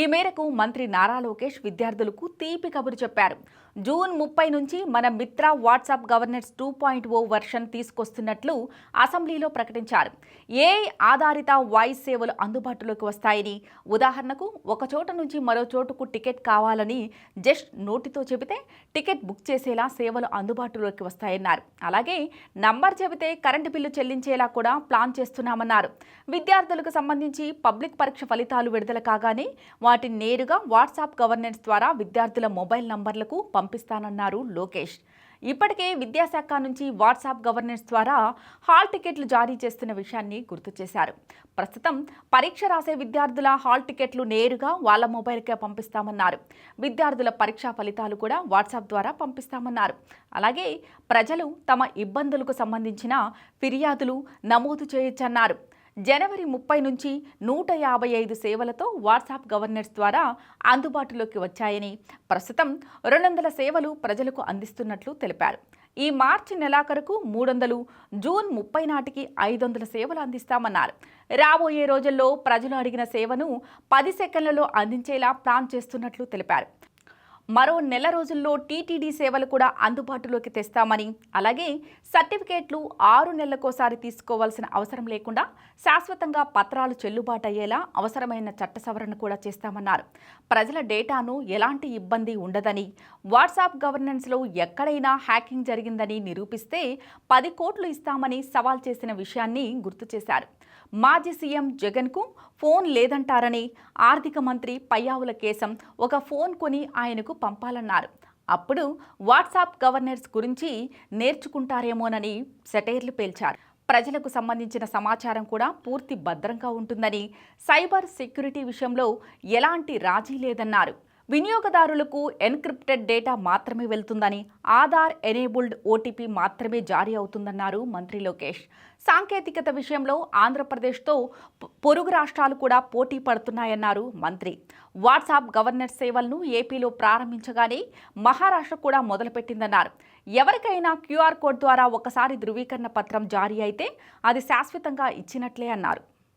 ఈ మేరకు మంత్రి నారా లోకేష్ విద్యార్థులకు తీపి కబురు చెప్పారు. జూన్ ముప్పై నుంచి Mana Mitra WhatsApp governance two point O version తీసుకొస్తున్నట్లు అసెంబ్లీలో ప్రకటించారు. ఏఐ ఆధారిత వాయిస్ సేవలు అందుబాటులోకి వస్తాయని ఉదాహరణకు ఒక చోట నుంచి మరో చోటుకు టికెట్ కావాలని జస్ట్ నోటితో చెబితే టికెట్ బుక్ చేసేలా సేవలు అందుబాటులోకి వస్తాయన్నారు. అలాగే నంబర్ చెబితే కరెంటు బిల్లు చెల్లించేలా కూడా ప్లాన్ చేస్తున్నామన్నారు. విద్యార్థులకు సంబంధించి పబ్లిక్ పరీక్ష ఫలితాలు విడుదల కాగానే వాటిని నేరుగా వాట్సాప్ గవర్నెన్స్ ద్వారా విద్యార్థుల మొబైల్ నంబర్లకు పంపిస్తానన్నారు లోకేష్. ఇప్పటికే విద్యాశాఖ నుంచి వాట్సాప్ గవర్నెన్స్ ద్వారా హాల్ టికెట్లు జారీ చేస్తున్న విషయాన్ని గుర్తు చేశారు. ప్రస్తుతం పరీక్ష రాసే విద్యార్థుల హాల్ టికెట్లు నేరుగా వాళ్ళ మొబైల్కే పంపిస్తామన్నారు. విద్యార్థుల పరీక్షా ఫలితాలు కూడా వాట్సాప్ ద్వారా పంపిస్తామన్నారు. అలాగే ప్రజలు తమ ఇబ్బందులకు సంబంధించిన ఫిర్యాదులు నమోదు చేయొచ్చన్నారు. జనవరి ముప్పై నుంచి నూట యాభై ఐదు సేవలతో వాట్సాప్ గవర్నర్స్ ద్వారా అందుబాటులోకి వచ్చాయని ప్రస్తుతం రెండు వందల సేవలు ప్రజలకు అందిస్తున్నట్లు తెలిపారు. ఈ మార్చి నెలాఖరుకు మూడు వందలు జూన్ ముప్పై నాటికి ఐదు వందల సేవలు అందిస్తామన్నారు. రాబోయే రోజుల్లో ప్రజలు అడిగిన సేవను పది సెకండ్లలో అందించేలా ప్లాన్ చేస్తున్నట్లు తెలిపారు. మరో నెల రోజుల్లో టీటీడీ సేవలు కూడా అందుబాటులోకి తెస్తామని. అలాగే సర్టిఫికేట్లు ఆరు నెలలకోసారి తీసుకోవాల్సిన అవసరం లేకుండా శాశ్వతంగా పత్రాలు చెల్లుబాటు అయ్యేలా అవసరమైన చట్ట సవరణ కూడా చేస్తామన్నారు. ప్రజల డేటాను ఎలాంటి ఇబ్బంది ఉండదని వాట్సాప్ గవర్నెన్స్లో ఎక్కడైనా హ్యాకింగ్ జరిగిందని నిరూపిస్తే పది కోట్లు ఇస్తామని సవాల్ చేసిన విషయాన్ని గుర్తు చేశారు. మాజీ సీఎం జగన్కు ఫోన్ లేదంటారని ఆర్థిక మంత్రి పయ్యావుల కేశం ఒక ఫోన్ కొని ఆయనకు పంపాలన్నారు. అప్పుడు వాట్సాప్ గవర్నర్స్ గురించి నేర్చుకుంటారేమోనని సెటైర్లు పేల్చారు. ప్రజలకు సంబంధించిన సమాచారం కూడా పూర్తి భద్రంగా ఉంటుందని సైబర్ సెక్యూరిటీ విషయంలో ఎలాంటి రాజీ లేదన్నారు. వినియోగదారులకు ఎన్క్రిప్టెడ్ డేటా మాత్రమే వెళ్తుందని ఆధార్ ఎనేబుల్డ్ ఓటీపీ మాత్రమే జారీ అవుతుందన్నారు మంత్రి లోకేష్. సాంకేతికత విషయంలో ఆంధ్రప్రదేశ్తో పొరుగు రాష్ట్రాలు కూడా పోటీ పడుతున్నాయన్నారు మంత్రి. వాట్సాప్ గవర్నెన్స్ సేవలను ఏపీలో ప్రారంభించగానే మహారాష్ట్ర కూడా మొదలుపెట్టిందన్నారు. ఎవరికైనా క్యూఆర్ కోడ్ ద్వారా ఒకసారి ధృవీకరణ పత్రం జారీ అయితే అది శాశ్వతంగా ఇచ్చినట్లే అన్నారు.